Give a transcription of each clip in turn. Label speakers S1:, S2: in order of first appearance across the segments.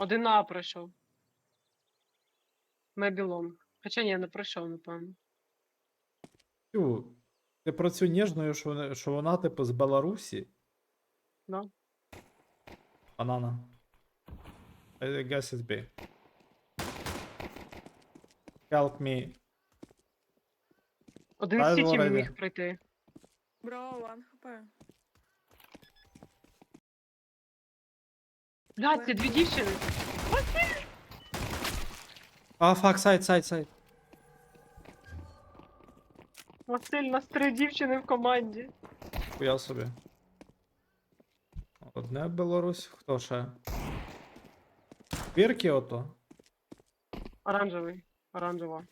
S1: Один на А пройшов. Мебілом. Хоча ні, не пройшов, напевно.
S2: Тю, ти про цю ніжною, що вона, що вона типу з Беларусі?
S1: Да.
S2: Банана. I guess it's B. Help me.
S1: Один
S2: Дай
S1: сіті міг пройти.
S3: Бро, 1 хп.
S1: Блядь, це дві дівчини.
S2: А, фак, сайт, сайт, сайт.
S1: Василь, нас три дівчини в команді.
S2: Хуя собі. Одне Беларусь, хто ще? Вірки ото.
S1: Оранжевий. Оранжева.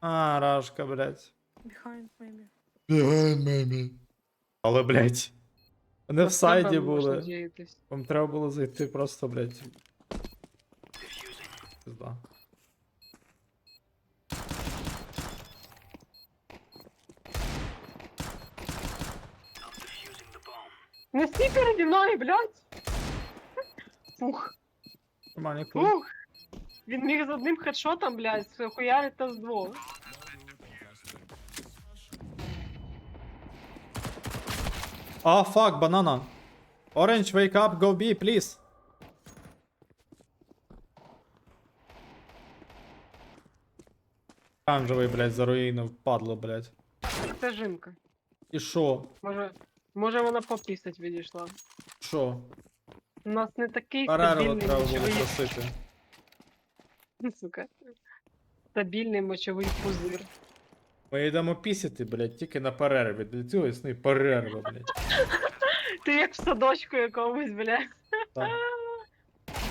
S2: А, рашка, блядь.
S3: Behind, maybe.
S2: Behind me. Але, блядь. Вони в сайді були. Вам треба було зайти просто, блядь. Пизда.
S1: Не стій переді мною, блядь! Фух,
S2: Нормальний клуб.
S1: фух. Він міг з одним хедшотом, блядь, хуярить та з двох.
S2: А, фак, банана. Orange, wake up, go B, please. Оранжевий, блядь, заруїнив, падло, блядь.
S1: Це жінка.
S2: І шо?
S1: Може, може вона попісать відійшла.
S2: Шо?
S1: У нас не такий
S2: Перерву
S1: стабільний
S2: треба було
S1: мочовий,
S2: просити.
S1: сука. Стабільний мочовий пузир.
S2: Ми йдемо пісяти, блядь, тільки на перерві. Для цього існує перерва, блядь.
S1: Ти як в садочку якомусь, блядь.
S2: Так.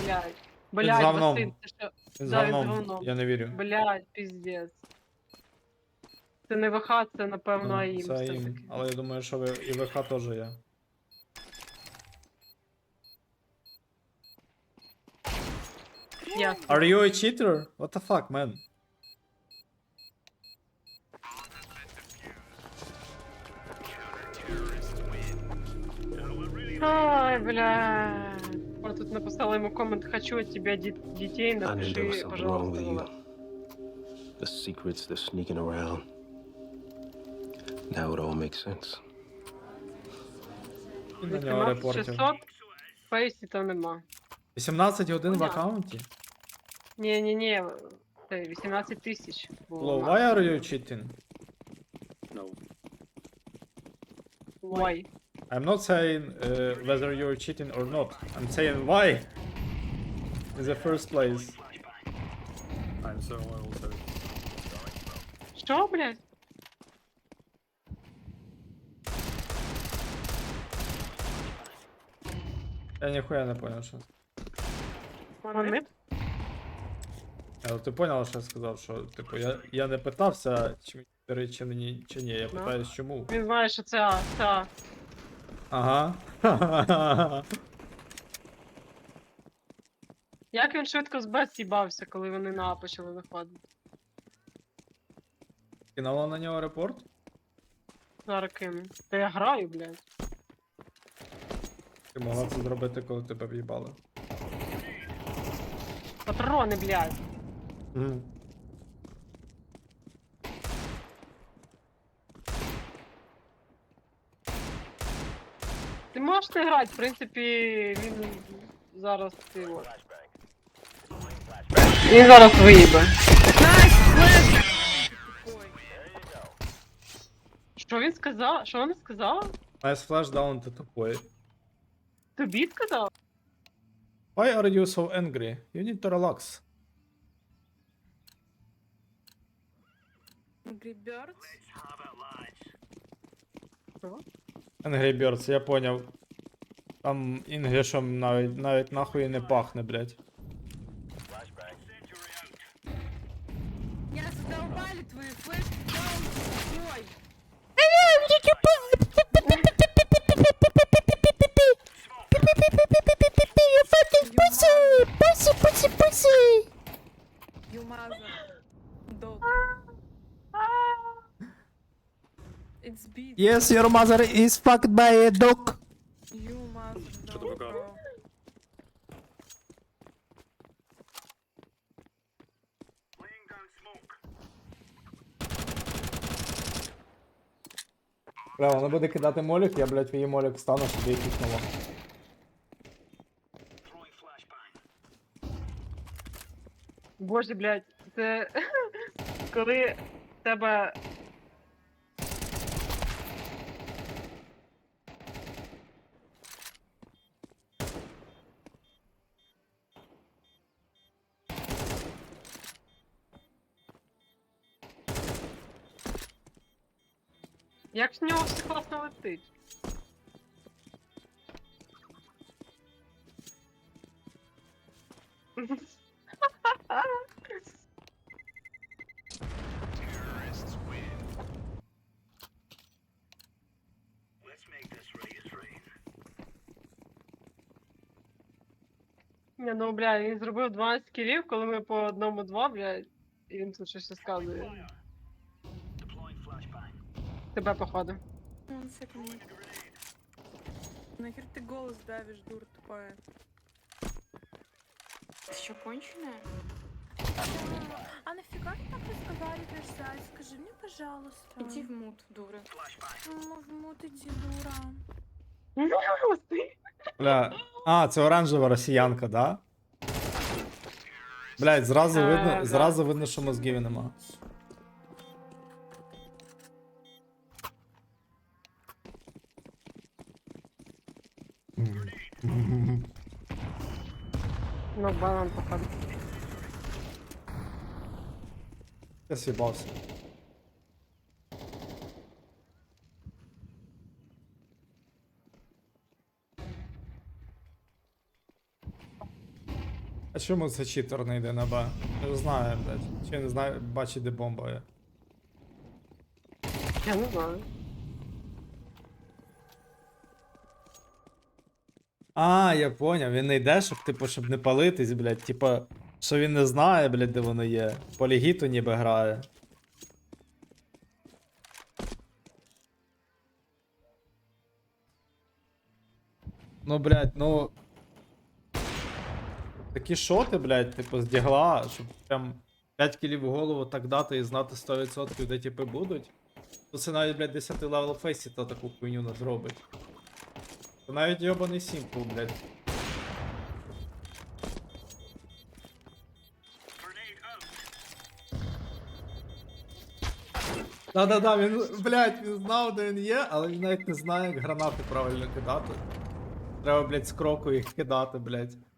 S1: Блядь. Блядь,
S2: говном.
S1: Василь, ти що?
S2: З
S1: Да,
S2: говном,
S1: говном.
S2: я не вірю.
S1: Блядь, піздець. Це не ВХ, це напевно
S2: Ну,
S1: АІМ
S2: Це
S1: все-таки.
S2: їм. Але я думаю, що ви і ВХ теж є.
S1: Ясно.
S2: Are you a cheater? What the fuck, man?
S1: Ай, блядь. Вот тут написала ему коммент, хочу от тебя ди- детей,
S4: I knew there
S1: напиши,
S4: was something wrong
S1: пожалуйста.
S4: with you.
S1: Влад.
S4: The secrets, they're sneaking around. Now it all makes sense.
S2: І на нього репортів.
S1: 18600, фейсі там нема.
S2: 18 годин в
S1: Понятно.
S2: аккаунті?
S1: Не-не-не, це 18 тисяч. було
S2: Hello,
S1: на-
S2: why are you cheating?
S1: Why?
S2: I'm not saying uh, whether you're cheating or not. I'm saying why. In the first place.
S5: I'm so loyal to
S1: Що, блядь?
S2: Я ніхуя не понял.
S1: Вони?
S2: Але ти поняла, що я сказав, що типу я, я не питався, чи чотири чи чи ні. Я
S1: Ну.
S2: питаюсь, чому.
S1: Він знає, що це А, це А.
S2: Ага.
S1: Як він швидко з Б з'їбався, коли вони на А почали виходити?
S2: Кинула на нього репорт?
S1: Зараз кину. Та я граю, блядь.
S2: Ти могла це зробити, коли тебе в'їбали.
S1: Патрони, блядь.
S2: Мгм.
S1: Ти можеш не грати, в принципі, він зараз ти от. Він зараз виїбе.
S3: Тупой.
S1: Що він сказав? Що вона сказала?
S2: Nice flashdown, ти тупой.
S1: Тобі сказав?
S2: Why are you so angry? You need to relax.
S3: Angry Birds.
S1: Що?
S2: Angry Birds, я поняв. Там інглішом навіть, навіть нахуй не пахне, блядь.
S3: Я задолбали флешки, даун, тупой. You. Dog. It's beat.
S2: Yes, your mother is fucked by a dog.
S3: You mother.
S5: Что-то
S3: Dog,
S5: пока.
S3: bro.
S2: Бля, вона буде кидати молік, я, блядь, в її молік встану, її кикнуло.
S1: Боже, блядь, це коли тебе. Як з нього все класно летить? Не, ну бля, він зробив 12 кілів, коли ми по одному два, блядь, і він тут щось розказує Тебе походу.
S3: One second. Нахер ты голос давишь, дура тупая?
S6: Ты что, конченая?
S7: А нафига ты так разговариваешь, Зай? Скажи мне, пожалуйста.
S6: Иди в мут, дура.
S7: Ну, вот иди, дура.
S1: Ти?
S2: Бля. А, це оранжева росіянка, да? Блядь, зразу
S1: Е,
S2: видно,
S1: да.
S2: зразу видно, що мозгів нема.
S1: Ну, банан, походу.
S2: Я съебался. А чому це читер не йде на Б? Не знаю, блядь. Чи не знаю, бачить, де бомба є.
S1: Я не знаю.
S2: А, я поняв, він не йде, щоб, типу, щоб не палитись, блядь. Типа, що він не знає, блядь, де воно є. Полігіту ніби грає. Ну, блядь, ну. Такі шоти, блядь, типу, з дігла, щоб прям 5 кілів в голову так дати і знати 100% де типи будуть. То це навіть, блядь, 10 левел фейсі то таку хуйню не зробить. То навіть йобаний сімпл, блядь. Да-да-да, він, блядь, він знав, де він є, але він навіть не знає, як гранати правильно кидати. Треба, блядь, з кроку їх кидати, блядь.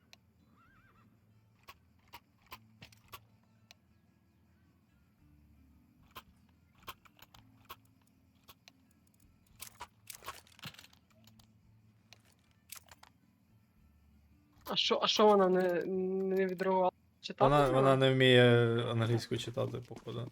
S1: А що, а що вона не, не відреагувала? Читати?
S2: Вона, вона не вміє англійську читати, походу.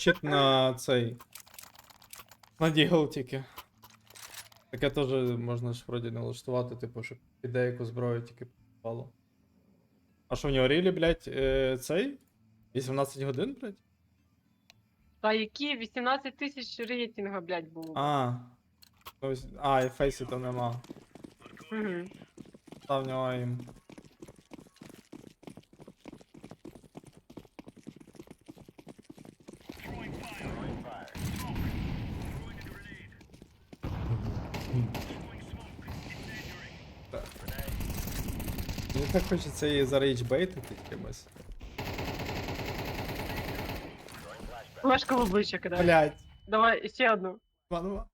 S2: Чит на цей. На дігл тільки. Таке теж можна ж вроді налаштувати, типу, щоб під деяку зброю тільки попало. А що в нього рілі, блядь, е, цей? 18 годин, блядь?
S1: Та які 18 тисяч рейтинга, блядь, було.
S2: А. Ну, ось- А, і фейсі там нема.
S1: Угу.
S2: Там в нього їм. Так хочеться її зарейджбейтити чимось.
S1: Флешка в обличчя кидає.
S2: Блять.
S1: Давай ще одну.
S2: Манова.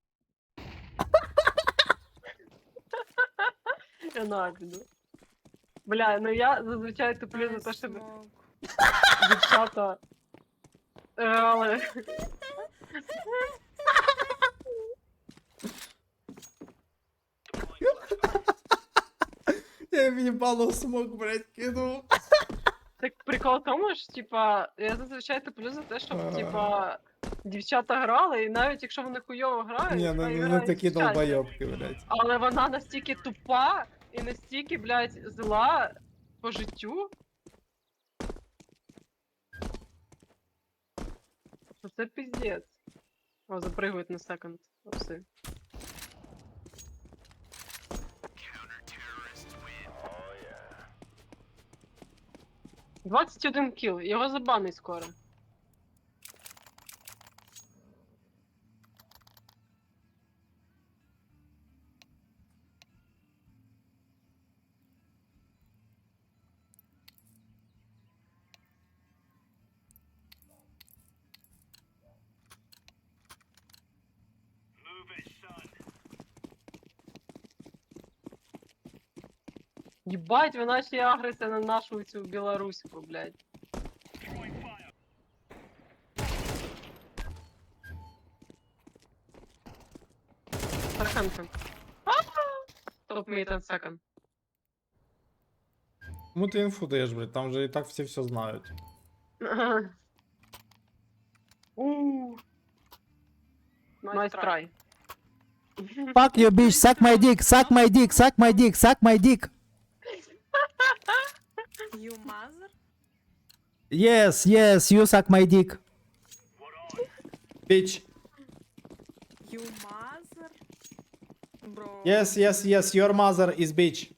S1: Я на піду. Бля, ну я зазвичай туплю за те, щоб дівчата грали.
S2: Я в'їбало смог, блядь, кинув.
S1: Так прикол в тому що, типа, я зазвичай теплю за те, щоб, типа, дівчата грали, і навіть якщо вони хуйово грають,
S2: Ні, ну не ну,
S1: ну,
S2: такі долбойобки, блядь.
S1: Але вона настільки тупа і настільки, блядь, зла по життю. Що це піздець. О, запригують на секунд. Все. 21 кіл, його забанить скоро. Єбать, вона ще й агриться на нашу цю білоруську, блядь. Тарханка. Топ мій 10 секунд.
S2: Кому ти інфу даєш, блядь? Там же і так всі все знають.
S1: Ууу. Найс трай.
S8: Fuck you, bitch. Suck my dick. Suck my dick. Suck my dick. Suck my dick. Yes, yes. You suck my dick.
S2: Bitch.
S3: You mother? Bro.
S2: Yes, yes, yes. Your mother is bitch.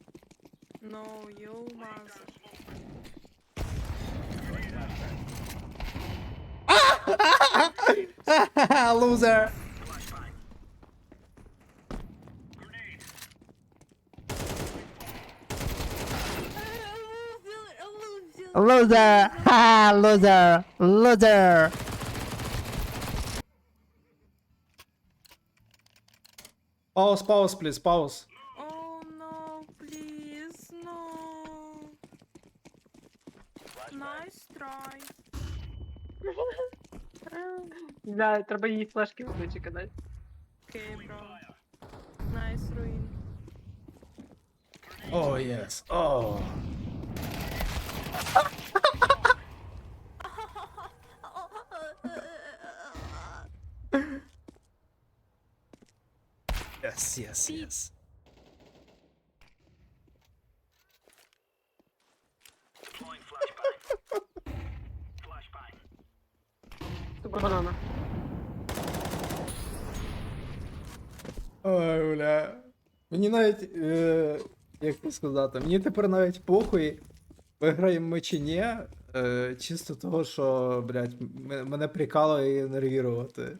S3: No, you mother.
S2: Loser.
S8: Loser. Ha, loser. Loser.
S2: Pause, pause, please, pause.
S3: Oh no, please, no. Nice try.
S1: Бля, треба їй флешки в обличчя кидати.
S3: Okay, bro. Nice ruin.
S2: Oh, yes. Oh. Yes, yes, yes. Ой, бля. Мені навіть, е, як це сказати, мені тепер навіть похуй, виграємо ми чи ні, е, чисто того, що, блядь, мене прикалує нервірувати.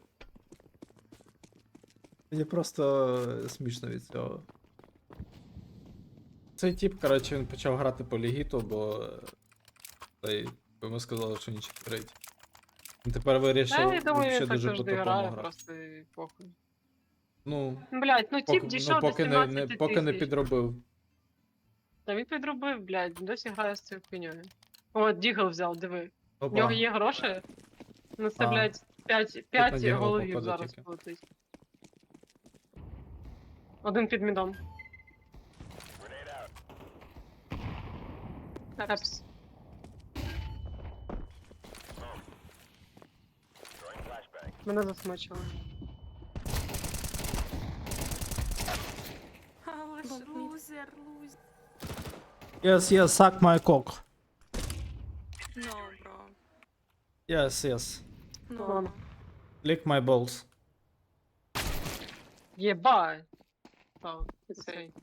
S2: Мені просто смішно від цього. Цей тип, коротше, він почав грати по лігіту, бо е, цей, йому сказали, що нічого творить. Він тепер вирішив
S1: Та, я думаю, так
S2: дуже
S1: завжди
S2: по-тупому
S1: грає,
S2: грати.
S1: просто і похуй.
S2: Ну,
S1: Блять, ну тип
S2: поки,
S1: дійшов
S2: ну,
S1: до
S2: поки, не,
S1: 17
S2: не, поки не підробив.
S1: Та він підробив, блядь, досі грає з цією хуйньою. О, Дігл взяв, диви.
S2: Опа.
S1: нього є гроші. Ну це,
S2: А.
S1: блядь, 5, 5
S2: Дігла
S1: головів
S2: попаде
S1: зараз
S2: тільки.
S1: полетить. Один під мідом. Епс. Мене засмучило.
S3: Лузер, лузер.
S8: Yes, yes. Suck my cock.
S3: No, bro.
S2: Yes, yes.
S3: No.
S1: Ладно.
S2: Lick my balls.
S1: Єбай! О, цей.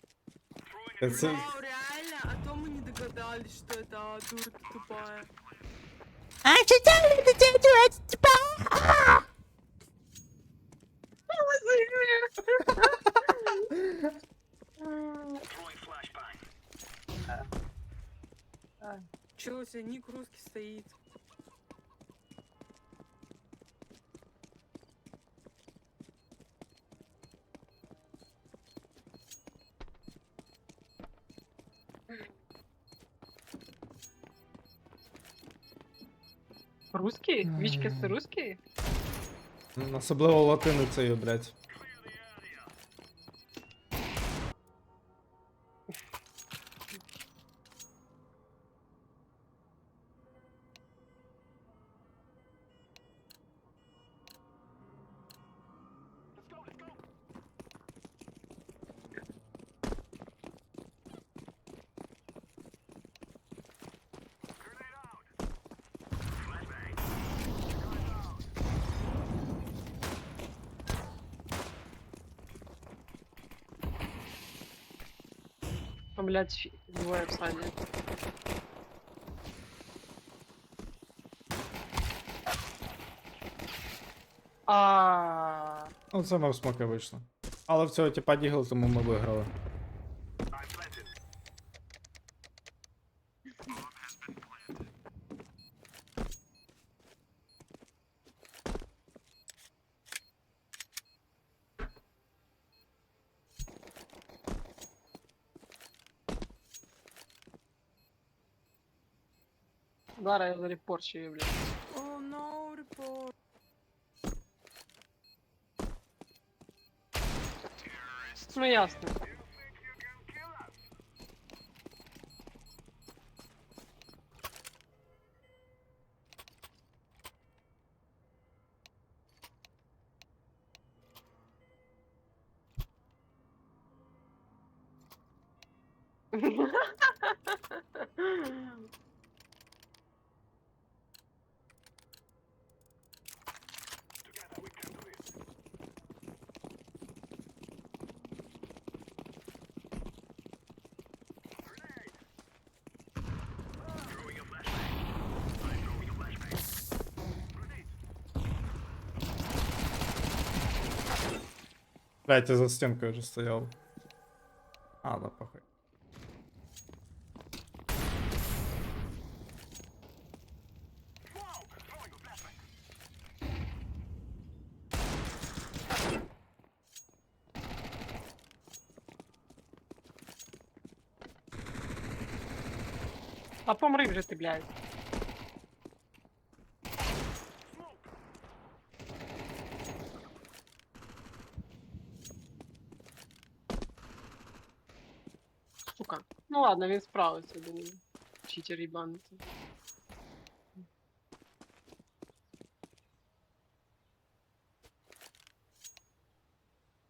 S2: Це...
S3: Вау, реально? А то мы не догадались, что это дурка тупая. Чё, у тебя ник русский стоит?
S1: Русський? Вічки це русський?
S2: Особливо латиницею, блядь.
S1: блядь, щ- двоє в саді. А
S2: Ну, це ми в смоки вийшло. Але в цього типа дігл, тому ми виграли.
S1: Зараз я зарепорчую, блядь.
S3: О, no report.
S1: Ну ясно.
S2: Блять, я за стінкою вже стояв. А, ну похуй.
S1: А помри вже ти, блядь. ладно, він справився, думаю. Читер їбаниться.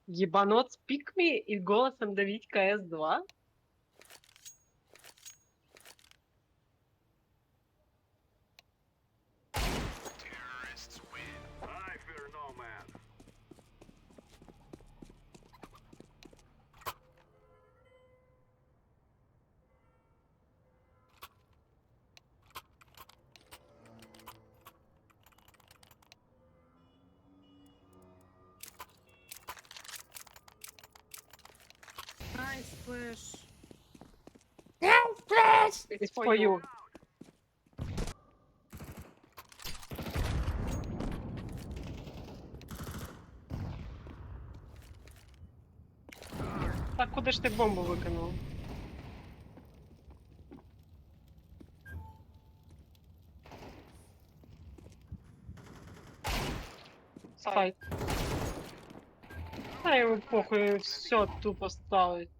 S1: Ебанот, пик me и голосом давить
S3: КС
S1: 2? робиш? Спою. Так куди ж ти бомбу викинув? Сайт. Та йому похуй, все тупо ставить.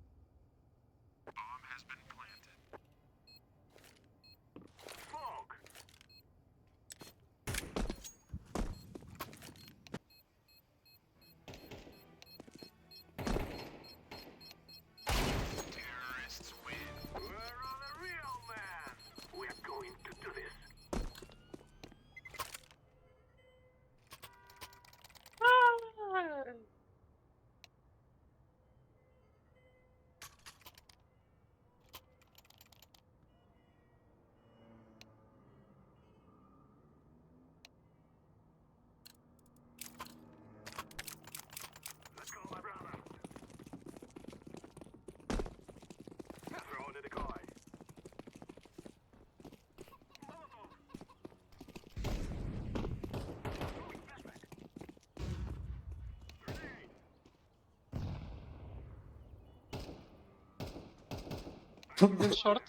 S1: Він шорт.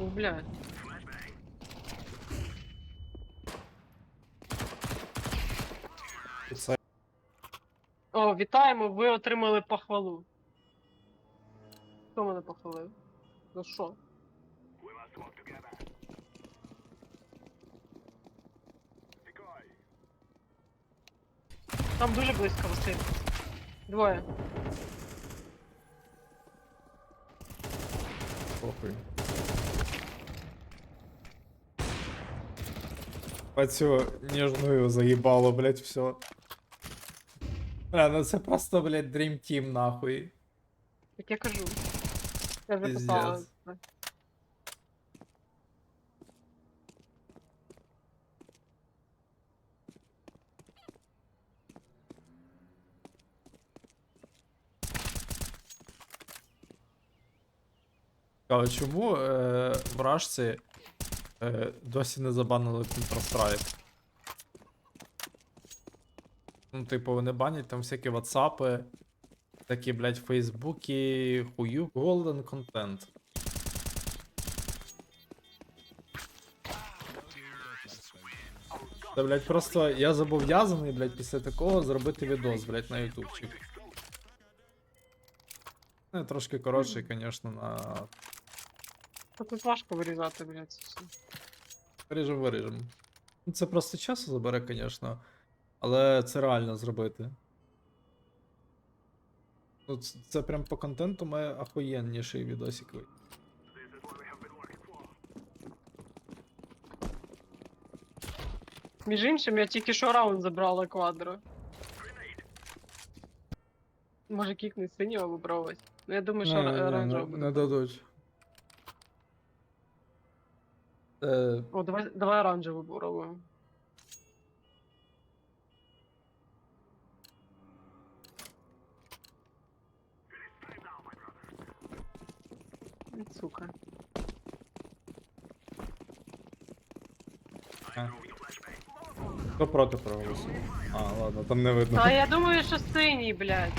S1: О, бля.
S2: Це
S1: О, вітаємо, ви отримали похвалу. Хто мене похвалив? За що? Там дуже близько Василь. Двоє.
S2: похуй. По цю нежную заебало, блять, все. Бля, ну це просто, блядь, Dream Team, нахуй.
S1: Так я кажу. Я вже писала.
S2: Пиздец. Але чому е, вражці е, досі не забанили Counter-Strike? Ну, типу, вони банять там всякі ватсапи, такі, блядь, фейсбуки, хую, голден контент. Це, блядь, просто я зобов'язаний, блядь, після такого зробити відос, блядь, на ютубчик. Ну, трошки коротший, звісно, на
S1: Та Тут важко вирізати, блядь, це все.
S2: Виріжем, виріжем. Ну, Це просто часу забере, звісно. Але це реально зробити. Ну, це, це прям по контенту має ахуєнніший відосик. вийти.
S1: Між іншим, я тільки що раунд забрала квадро. Може кікнуть синього випробувати. Ну я думаю, що
S2: Не, не, не,
S1: буде.
S2: не дадуть. Е,
S1: О, давай, давай оранжеву попробуємо. Сука.
S2: хто проти проголосував? А, ладно, там не видно.
S1: А я думаю, що синій, блядь.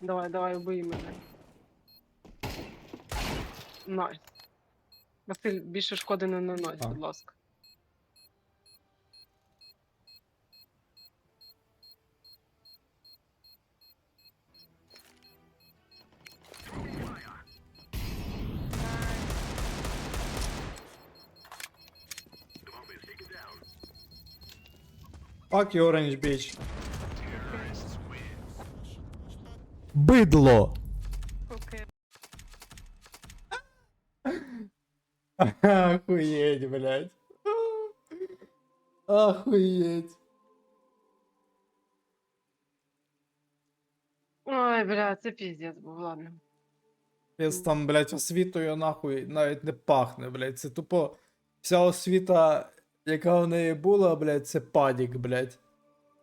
S1: Давай, давай, убий мене. Найс. Василь, більше шкоди не нанось, будь ласка.
S2: Fuck you, Orange Beach.
S8: Бидло.
S6: Окей.
S2: Охуеть, блядь. Охуеть.
S1: Ой, бля, це піздець був, ладно.
S2: Пес там, блядь, освітою нахуй навіть не пахне, блядь. Це тупо вся освіта, яка в неї була, блядь, це падік, блядь.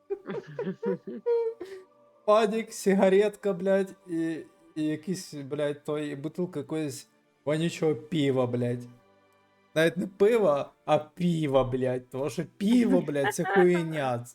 S2: Падік, сигаретка, блядь, і, і якийсь, блядь, той бутилка якоїсь вонючого пива, блядь. Навіть не пива, а пиво, блядь. Тому що пиво, блядь, це хуйня.